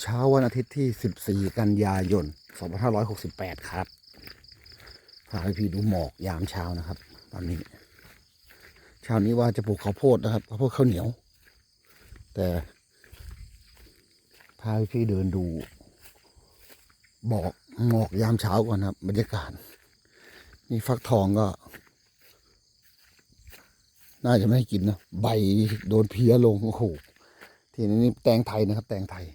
เช้าวันอาทิตย์ที่ 14 กันยายน 2568 ครับ พาพี่ดูหมอกยามเช้านะครับ ตอนนี้ เช้านี้ว่าจะปลูกข้าวโพดนะครับข้าวโพดข้าวเหนียว แต่ พาพี่เดินดูบอกหมอกยามเช้าก่อนครับ บรรยากาศ นี่ฟักทองก็ น่าจะไม่ให้กินนะ ใบโดนเพี้ยลง โอ้โห ทีนี้นี่แตงไทยนะครับ แตงไทย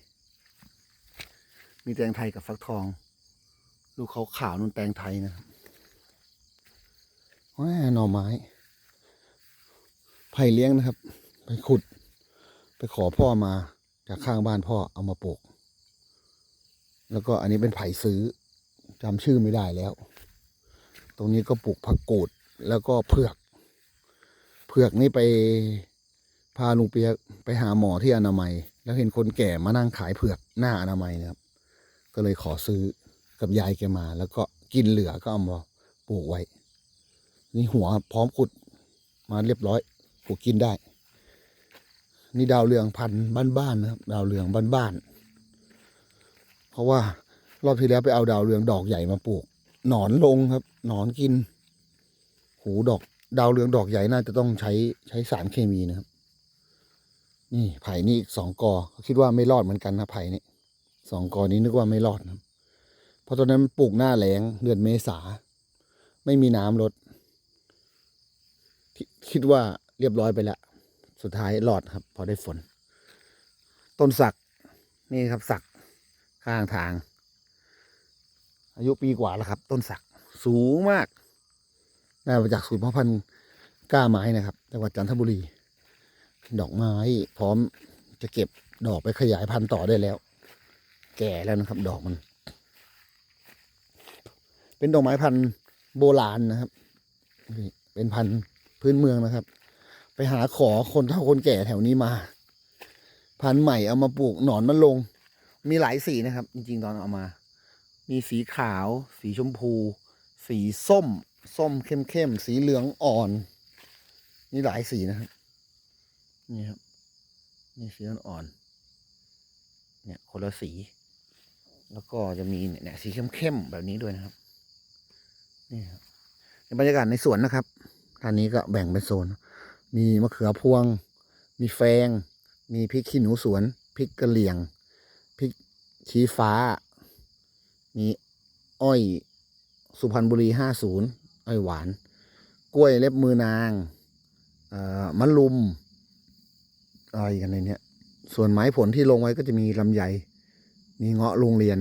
มีแตงไทยกับฟักทอง ลูกเขาขาวนุ่นแตงไทยนะครับแหม่หน่อไม้ไผ่เลี้ยงนะครับ ไปขุด ไปขอพ่อมาจากข้างบ้านพ่อเอามาปลูก แล้วก็อันนี้เป็นไผ่ซื้อจำชื่อไม่ได้แล้ว ตรงนี้ก็ปลูกผักกูดแล้วก็เผือก เผือกนี่ไปพาลุงเปียกไปหาหมอที่อนามัย แล้วเห็นคนแก่มานั่งขายเผือกหน้าอนามัยนะครับ ก็เลยขอซื้อกับยายแกมา แล้วก็กินเหลือก็เอามาปลูกไว้ นี่หัวพร้อมขุดมาเรียบร้อยปลูกกินได้ นี่ดาวเรืองพันบ้านๆนะครับ ดาวเรืองบ้านๆเพราะว่ารอบที่แล้วไปเอาดาวเรืองดอกใหญ่มาปลูก หนอนลงครับ หนอนกิน หูดอก ดาวเรืองดอกใหญ่น่าจะต้องใช้ใช้สารเคมีนะครับ นี่ไผ่นี่อีกสองกอ คิดว่าไม่รอดเหมือนกันนะไผ่นี่ สองกอนี้นึกว่าไม่รอดนะครับเพราะตอนนั้นปลูกหน้าแล้งเดือนเมษา ไม่มีน้ำลดคิคิดว่าเรียบร้อยไปแล้ว สุดท้ายรอดครับ พอได้ฝน ต้นสัก นี่ครับสักข้างทาง อายุปีกว่าแล้วครับ ต้นสักสูงมากได้มาจากศูนย์พาะพันธุ์ก้าไม้นะครับจังหวัดจันทบุรี ดอกไม้พร้อมจะเก็บดอกไปขยายพันธุ์ต่อได้แล้ว แก่แล้วนะครับ ดอกมัน เป็นดอกไม้พันธุ์โบราณนะครับ เป็นพันธุ์พื้นเมืองนะครับ ไปหาขอคนเฒ่าคนแก่แถวนี้มา พันธุ์ใหม่เอามาปลูกหนอนมันลง มีหลายสีนะครับ จริงๆตอนเอามา มีสีขาว สีชมพู สีส้ม ส้มเข้มๆ สีเหลืองอ่อน นี่หลายสีนะครับ นี่ครับ นี่สีอ่อนๆเนี่ยคนละสี แล้วก็จะมีเนี่ยเนี่ยสีเข้มๆแบบนี้ด้วยนะครับนี่ครับในบรรยากาศในสวนนะครับท่านนี้ก็แบ่งเป็นโซน มีมะเขือพวง มีแฟง มีพริกขี้หนูสวน พริกกระเหลี่ยง พริกชี้ฟ้า มีอ้อยสุพรรณบุรีห้าศูนย์อ้อยหวาน กล้วยเล็บมือนางมะลุมอะไรกันในเนี้ย ส่วนไม้ผลที่ลงไว้ก็จะมีลำไย มีเงาะโรงเรียน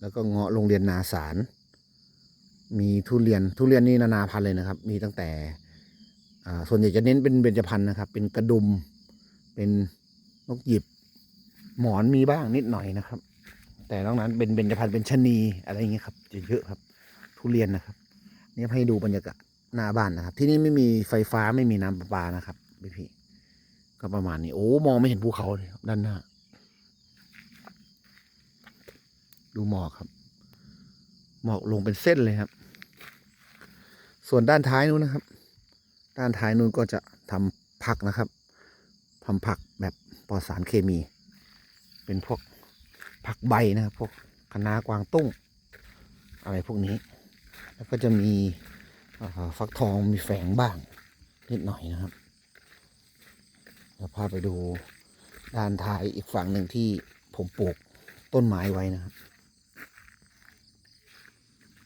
แล้วก็เงาะโรงเรียนนาสาร มีทุเรียนทุเรียนนี่นานาพันธุ์เลยนะครับ มีตั้งแต่ส่วนใหญ่จะเน้นเป็นเบญจพรรณนะครับ เป็นกระดุม เป็นนกหยิบ หมอนมีบ้างนิดหน่อยนะครับ แต่นอกนั้นเป็นเบญจพรรณเป็นชะนีอะไรอย่างเงี้ยครับจะเยอะครับ ทุเรียนนะครับ นี่ให้ดูบรรยากาศหน้าบ้านนะครับ ที่นี่ไม่มีไฟฟ้าไม่มีน้ำประปานะครับพี่พี่ก็ประมาณนี้ โอ้ มองไม่เห็นภูเขาเลยด้านหน้า ดูหมอกครับ หมอกลงเป็นเส้นเลยครับ ส่วนด้านท้ายนู้นนะครับ ด้านท้ายนู้นก็จะทำผักนะครับทำผักแบบปลอดสารเคมี เป็นพวกผักใบนะครับ พวกคะน้ากวางตุ้ง อะไรพวกนี้ แล้วก็จะมีฟักทองมีแฝงบ้างนิดหน่อยนะครับเดี๋ยวพาไปดูด้านท้ายอีกฝั่งหนึ่งที่ผมปลูกต้นไม้ไว้นะครับ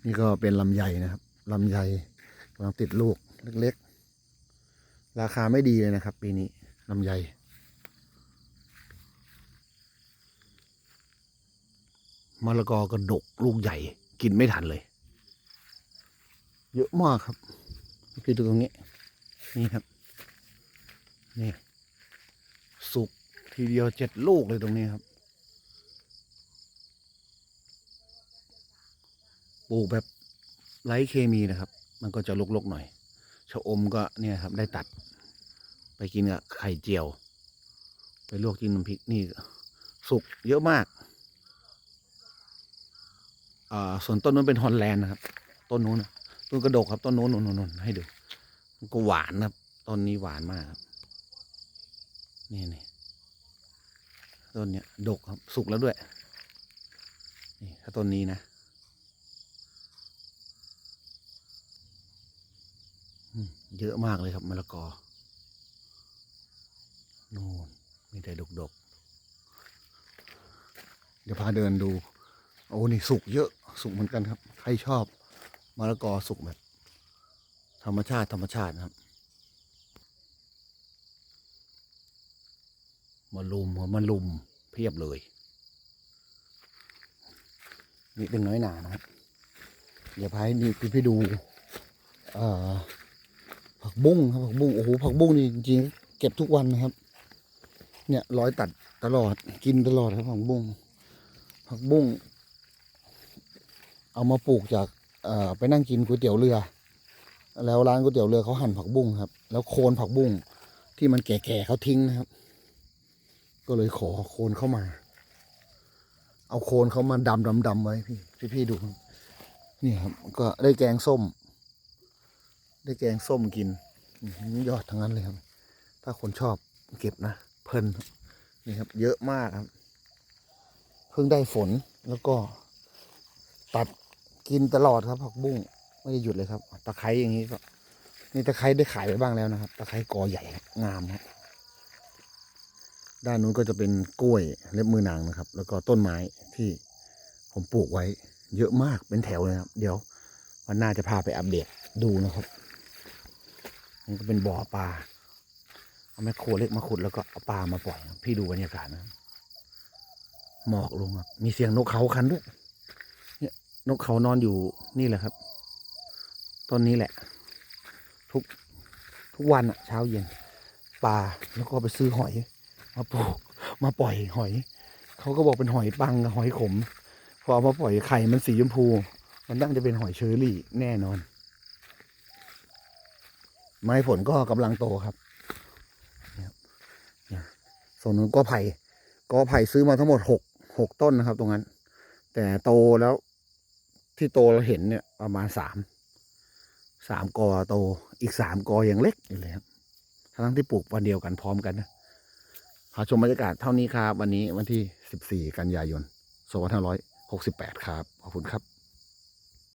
นี่ก็เป็นลำไยนะครับลำไยกำลังติดลูกเล็กๆ ราคาไม่ดีเลยนะครับ ปีนี้ลำไยมะละกอกระดกลูกใหญ่ กินไม่ทันเลย เยอะมากครับพี่ดูตรงนี้ นี่ครับ นี่ สุกทีเดียวเจ็ดลูกเลยตรงนี้ครับ ปลูกแบบไร้เคมีนะครับ มันก็จะลกๆหน่อยชะอมก็เนี่ยครับ ได้ตัด ไปกินกับไข่เจียว ไปลวกกินน้ำพริกนี่สุกเยอะมากอ่าส่วนต้นนู้นเป็นฮอลแลนด์นะครับ ต้นนู้นต้นกระดกครับต้นนู้นนนนให้ดูมันก็หวานนะครับต้นนี้หวานมากครับนี่นี่ต้นเนี้ยดกครับสุกแล้วด้วยนี่ถ้าต้นนี้นะอืม เยอะมากเลยครับมะละกอนู่นมีแต่ดกๆ เดี๋ยวพาเดินดู โอ้นี่สุกเยอะสุกเหมือนกันครับ ใครชอบมะละกอสุกแบบ ธรรมชาติธรรมชาตินะครับ มาลุมมาลุมเพียบเลย นี่เป็นน้อยหนานะครับ เดี๋ยวพาให้นี่พี่พี่ดู เอ่อ ผักบุ้งครับผักบุ้งโอ้โหผักบุ้งนี่จริงๆเก็บทุกวันนะครับ เนี่ยร้อยตัดตลอดกินตลอดครับผักบุ้งผักบุ้งเอามาปลูกจากเอ่อไปนั่งกินก๋วยเตี๋ยวเรือ แล้วร้านก๋วยเตี๋ยวเรือเขาหั่นผักบุ้งครับ แล้วโคนผักบุ้งที่มันแก่ๆเขาทิ้งนะครับ ก็เลยขอโคนเข้ามา เอาโคนเขามาดำดำดำไว้พี่พี่พี่ดูนี่ครับ ก็ได้แกงส้ม ได้แกงส้มกินยอดทั้งนั้นเลยครับ ถ้าคนชอบเก็บนะเพลินนี่ครับ เยอะมากครับ เพิ่งได้ฝนแล้วก็ ตัดกินตลอดครับผักบุ้งไม่ได้หยุดเลยครับตะไคร้อย่างนี้ก็นี่ตะไคร้ได้ขายไปบ้างแล้วนะครับตะไคร้กอใหญ่งามครับด้านนู้นก็จะเป็นกล้วยเล็บมือนางนะครับ แล้วก็ต้นไม้ที่ผมปลูกไว้ เยอะมากเป็นแถวเลยครับ เดี๋ยววันหน้าจะพาไปอัปเดตดูนะครับ นี่ก็เป็นบ่อปลาเอาแมคโครเล็กมาขุดแล้วก็เอาปลามาปล่อยพี่ดูบรรยากาศนะหมอกลงครับมีเสียงนกเขาคันด้วยนกเขานอนอยู่นี่แหละครับต้นนี้แหละ ทุกทุกวันอะเช้าเย็นปลาแล้วก็ไปซื้อหอย มาปลูกมาปล่อยหอยเขาก็บอกเป็นหอยปังกับหอยขม พอเอามาปล่อยไข่มันสีชมพู มันตั้งจะเป็นหอยเชอรี่แน่นอน ไม้ผลก็กำลังโตครับนี่ยเนี่ส่วนนู้นก็ไผ่ก็ไผ่ซื้อมาทั้งหมดหกหกต้นนะครับ ตรงนั้น แต่โตแล้วที่โตเราเห็นเนี่ยประมาณสามสามกอโตอีกสามกอยังเล็กอยู่เลยครับทั้งที่ปลูกวันเดียวกันพร้อมกันนะพาชมบรรยากาศเท่านี้ครับ วันนี้วันที่สิบสี่กันยายนสองพันห้าร้อยหกสิบแปดครับ ขอบคุณครับ